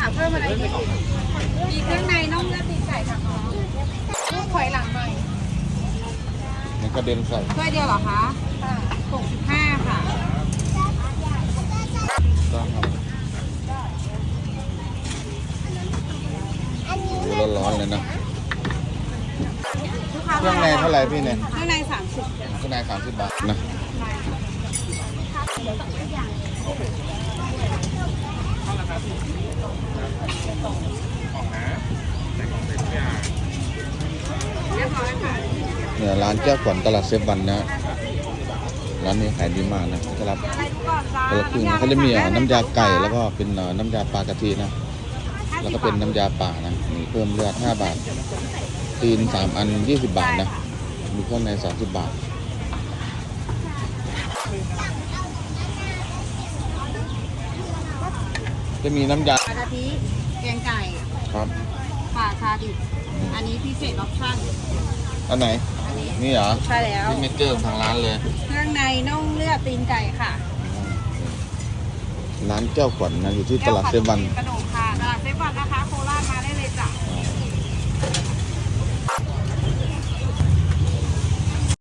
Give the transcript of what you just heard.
ค่ะเพิ่มอะไรอีกมีเครื่องในน่องเลือดตีนไก่ค่ะลูกถอยหลังหน่อยมันกระเด็นใส่ถ้วยเดียวเหรอคะค่ะหกสิบห้าค่ะต้องครับโอ้ร้อนๆเลยนะลูกค้าเครื่องในเท่าไหร่พี่เนี่ยเครื่องในสามสิบข้างในสามสิบบาทนะ เรียบร้อยค่ะ เนี่ยร้านเจ้าขวัญตลาดเซฟวันนะร้านนี้ขายดีมากนะเขาจะรับอะไรดูก่อนจ้าคนละครึ่งเขาจะมีอะน้ำยาไก่แล้วก็เป็นเอ่อน้ำยาปลากะทินะแล้วก็เป็นน้ำยาป่านะมีเพิ่มเลือด5บาทตีน3อัน 20 บาทนะมีเครื่องใน 30 บาทจะมีน้ำยาปลากะทิแกงไก่ครับป่าชาดิบอันนี้พิเศษออปชั่นอันไหนอั นนี้นี่เหรอใช่แล้วซิกเนเจอร์ของทางร้านเลยเครื่องในน่องเลือดตีนไก่ค่ะ ร้านเจ้าขวัญนะอยู่ที่ตลาดเซฟวันกระโดดค่ะตลาดเซฟวันนะคะโค